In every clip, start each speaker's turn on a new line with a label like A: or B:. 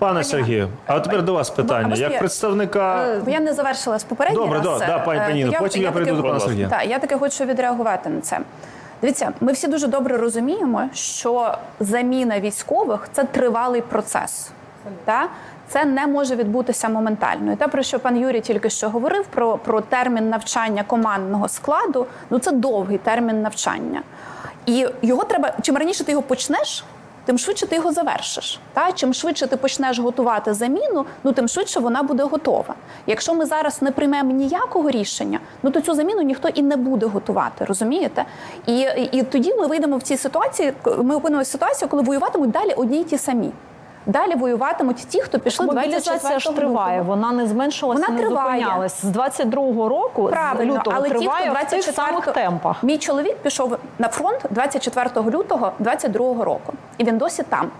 A: Пане Сергію, а тепер до вас питання. Як представника
B: я не завершила з попередній
A: Добре,
B: раз.
A: да, пані
B: Е,
A: Паніно, потім я
B: таки-
A: до пана Сергія.
B: Так, я таки хочу відреагувати на це. Дивіться, ми всі дуже добре розуміємо, що заміна військових це тривалий процес. Та? Це не може відбутися моментально. І те, про що пан Юрій тільки що говорив, про, про термін навчання командного складу, ну це довгий термін навчання. І його треба, чим раніше ти його почнеш, тим швидше ти його завершиш. Та? Чим швидше ти почнеш готувати заміну, ну тим швидше вона буде готова. Якщо ми зараз не приймемо ніякого рішення, ну то цю заміну ніхто і не буде готувати, розумієте? І, і, і тоді ми вийдемо в цій ситуації. Ми опинимося в ситуації, коли воюватимуть далі одні й ті самі. Далі воюватимуть ті, хто пішли
C: Мобілізація
B: 24
C: ж триває,
B: лютого.
C: вона не зменшилася,
B: Вона
C: не
B: триває.
C: зупинялась. З 22-го року,
B: Правильно,
C: лютого,
B: але ті, хто
C: в тих самих темпах.
B: Мій чоловік пішов на фронт 24 лютого 22 року, і він досі там.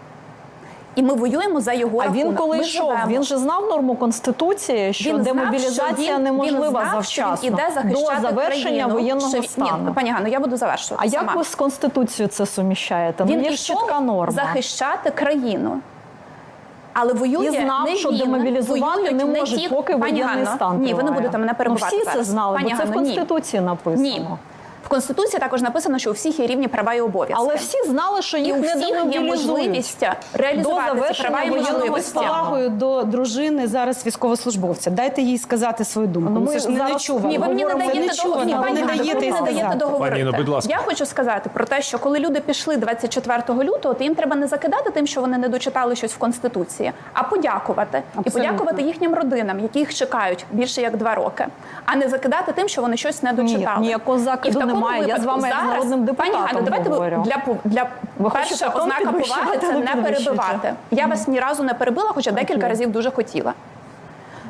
B: І ми воюємо за його
C: А
B: рахунок.
C: він коли
B: Ми
C: йшов,
B: живемо.
C: він же знав норму конституції, що
B: Він знав,
C: демобілізація
B: що він-
C: неможлива
B: він знав, що він іде захищати
C: до завершення
B: країну,
C: воєнного
B: що
C: стану.
B: Ні, пані Ганно, я буду завершувати
C: а
B: сама.
C: як ви з конституцією це суміщаєте? Ну,
B: він
C: є ж чітка норма.
B: захищати країну. Але воює
C: І знав,
B: не
C: що
B: він,
C: демобілізувати не
B: не
C: не
B: ті-
C: поки воєнний стан
B: Ні, ви не будете мене перебувати.
C: Ну, всі це знали,
B: Пані
C: бо це в
B: конституції ні.
C: Написано.
B: Ні. В Конституції також написано, що у всіх є рівні права і обов'язки.
C: Але всі знали, що
B: і у
C: не
B: всіх є можливість реалізувати
C: До
B: ці права і можливості.
D: з повагою до дружини зараз військовослужбовця. Дайте їй сказати свою думку.
C: Ну,
D: Ну,
C: ми
D: це ж не
C: зараз-
D: нечувано.
B: Ні, ви мені не даєте договорити. Ні,
D: ви
B: пані
D: не даєте
B: мені не даєте договорити.
A: Будь ласка.
B: Я хочу сказати про те, що коли люди пішли 24 лютого, то їм треба не закидати тим, що вони не дочитали щось в конституції, а подякувати і подякувати їхнім родинам, які їх чекають більше як два роки, а не закидати тим, що вони щось не дочитали.
C: ніякого закиду
B: І в такому
C: немає. Я з вами
B: зараз,
C: народним депутатом
B: Пані Ганно, давайте
C: говорю.
B: для для
C: Ви
B: перша
C: хочете
B: ознака поваги це не перебивати. Я вас ні разу не перебила, хоча декілька разів дуже хотіла.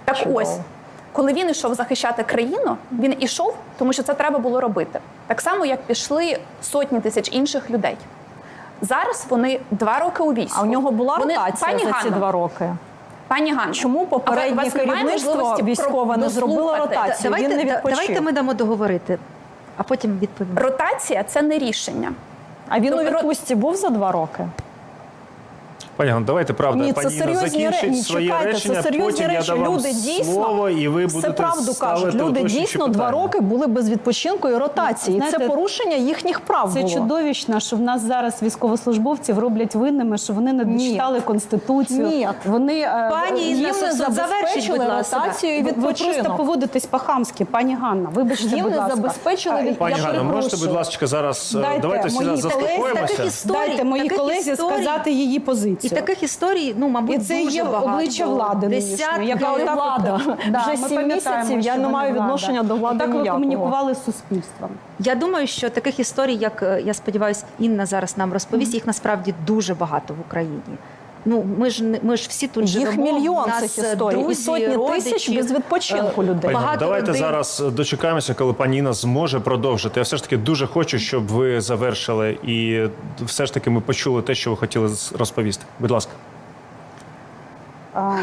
B: Так
C: Чудово.
B: ось, коли він ішов захищати країну, він ішов, тому що це треба було робити. Так само, як пішли сотні тисяч інших людей. Зараз вони два роки у війську.
C: А у нього була
B: Вони-
C: ротація
B: пані
C: за ці два роки.
B: Пані Ганно,
C: Чому попереднє керівництво військове не зробило ротацію?
E: Давайте,
C: він не відпочив.
E: давайте ми дамо договорити, а потім відповім.
B: Ротація це не рішення.
C: А він у
B: Тобто-
C: відпустці був за два роки?
A: Пані Ганно, давайте правда.
C: Ні, це
A: пані
C: серйозні
A: закінчить
C: речі.
A: своє
C: Чекайте,
A: речення,
C: це серйозні
A: потім
C: речі.
A: я дам
C: Люди дійсно
A: слово, і ви
C: все
A: будете
C: правду кажуть. Люди дійсно два роки були без відпочинку і ротації. І це порушення їхніх прав
D: Це
C: було.
D: чудовищно, що в нас зараз військовослужбовців роблять винними, що вони не дочитали конституцію.
C: Ні.
D: Вони е,
E: Пані
D: їм не
C: забезпечили ротацію і
D: ви, ви просто
C: відпочинок.
D: поводитесь по-хамськи, пані Ганна. Вибачте,
C: Їм не забезпечили від-
A: Пані
C: Я
A: Ганно, можете, будь ласка, зараз е, давайте всі заспокоїмося.
D: Дайте моїй колезі сказати її
E: І таких історій, ну, мабуть,
D: І це
E: дуже
D: є
E: багато.
D: обличчя влади нинішньої,
E: Десятки.
D: яка отак
C: влада.
D: Да,
C: Вже сім місяців я не маю відношення до влади
D: Так ви комунікували з суспільством.
E: Я думаю, що таких історій, як е, я сподіваюся, Інна зараз нам розповість, їх насправді дуже багато в Україні. Ну, ми ж ми ж всі тут
C: Їх мільйон
E: у нас
C: цих історій. І сотні
E: родичі,
C: тисяч без відпочинку
E: е,
C: людей.
A: Пані
E: Багато
A: давайте
E: родин.
A: зараз дочекаємося, коли пані Інна зможе продовжити. Я все ж таки дуже хочу, щоб ви завершили і все ж таки ми почули те, що ви хотіли розповісти. Будь ласка.
D: А,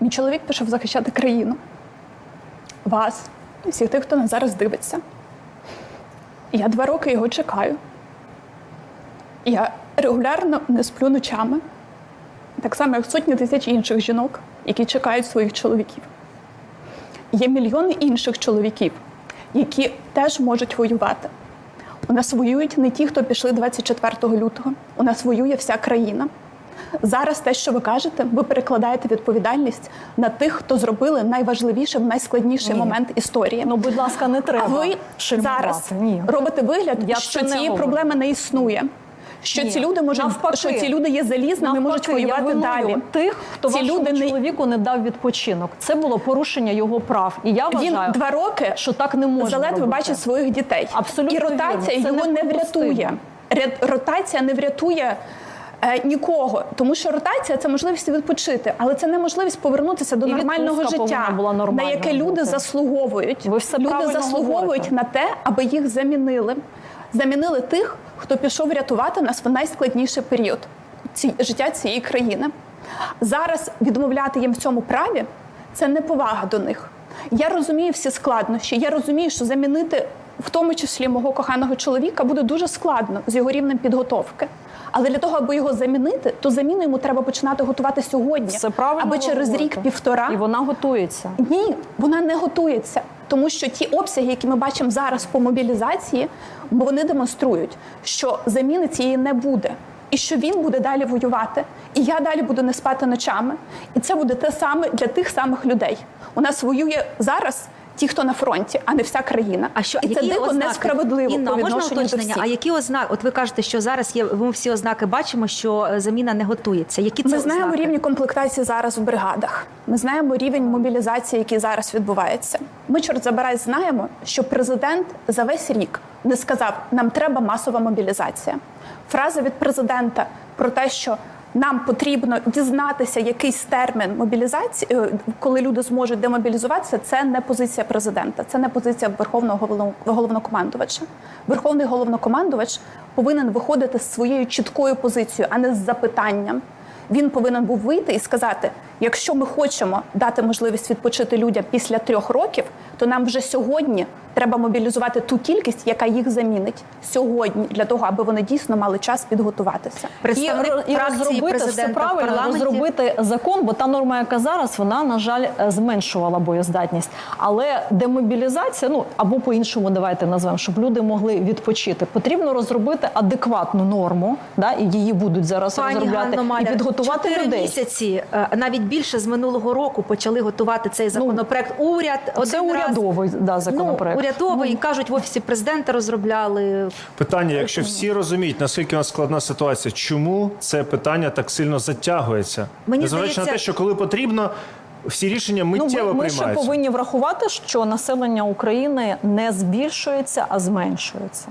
B: Мій чоловік пішов захищати країну. Вас, всіх тих, хто нас зараз дивиться. Я два роки його чекаю. Я регулярно не сплю ночами, так само, як сотні тисяч інших жінок, які чекають своїх чоловіків. Є мільйони інших чоловіків, які теж можуть воювати. У нас воюють не ті, хто пішли 24 лютого. У нас воює вся країна. Зараз те, що ви кажете, ви перекладаєте відповідальність на тих, хто зробили найважливіше в найскладніший
C: Ні.
B: момент історії.
C: Ну, будь ласка, не треба.
B: а ви зараз
C: Ні.
B: робите вигляд,
C: Я
B: що
C: це не
B: цієї проблеми не існує. Що
C: Ні.
B: ці люди можуть
C: Навпаки.
B: що ці люди є залізними, можуть
C: Навпаки, я
B: воювати далі.
C: Тих, хто
B: ці
C: вашому
B: люди
C: чоловіку не дав відпочинок. Це було порушення його прав. І я
B: він два роки
C: що так не можна
B: заледве бачить своїх дітей.
C: Абсолютно
B: і ротація. Його не врятує. Ря- Ротація не врятує. е, Нікого, тому що ротація це можливість відпочити, але це не можливість повернутися до
C: І
B: нормального життя,
C: була
B: на яке люди
C: бути.
B: заслуговують.
C: Ви все
B: люди заслуговують
C: говорите.
B: на те, аби їх замінили. Замінили тих, хто пішов рятувати нас в найскладніший період ці, життя цієї країни. Зараз відмовляти їм в цьому праві це неповага до них. Я розумію всі складнощі. Я розумію, що замінити в тому числі мого коханого чоловіка, буде дуже складно з його рівнем підготовки. Але для того, аби його замінити, то заміну йому треба починати готувати сьогодні,
C: Це правильно
B: аби через рік півтора
C: І вона готується.
B: ні, вона не готується, тому що ті обсяги, які ми бачимо зараз по мобілізації, вони демонструють, що заміни цієї не буде. І що він буде далі воювати, і я далі буду не спати ночами. І це буде те саме для тих самих людей. У нас воює зараз ті, хто на фронті, а не вся країна.
E: А що
B: і це дико
E: ознаки?
B: несправедливо
E: Інна,
B: по
E: а можна
B: відношенню до всіх.
E: А які ознаки? От ви кажете, що зараз є. Ми всі ознаки бачимо, що е, заміна не готується. Які це
B: Ми знаємо рівні комплектації зараз в бригадах. Ми знаємо рівень мобілізації, який зараз відбувається. Ми, чорт забирай, знаємо, що президент за весь рік не сказав, нам треба масова мобілізація. Фраза від президента про те, що нам потрібно дізнатися якийсь термін мобілізації, е, коли люди зможуть демобілізуватися. Це не позиція президента, це не позиція верховного головно- головнокомандувача. Верховний головнокомандувач повинен виходити з своєю чіткою позицією, а не з запитанням. Він повинен був вийти і сказати: якщо ми хочемо дати можливість відпочити людям після трьох років, то нам вже сьогодні треба мобілізувати ту кількість, яка їх замінить сьогодні, для того, аби вони дійсно мали час підготуватися.
E: Представник
C: і, і розробити все правильно, розробити закон, бо та норма, яка зараз, вона на жаль е, зменшувала боєздатність. Але демобілізація, ну або по-іншому, давайте назвемо, щоб люди могли відпочити. Потрібно розробити адекватну норму, да, і її будуть зараз
E: Пані
C: розробляти
E: Ганно
C: і підготувати людей.
E: місяці, е, навіть більше з минулого року почали готувати цей законопроект. Уряд
C: Це
E: один раз-
C: урядовий да, законопроект.
E: Ну, урядовий кажуть, в офісі президента розробляли.
A: Питання: якщо всі розуміють, наскільки у нас складна ситуація, чому це питання так сильно затягується?
E: Мені
A: Незважаючи на те, що коли потрібно, всі рішення
C: Ну,
A: миттєво
C: ми, ми ще повинні врахувати, що населення України не збільшується, а зменшується.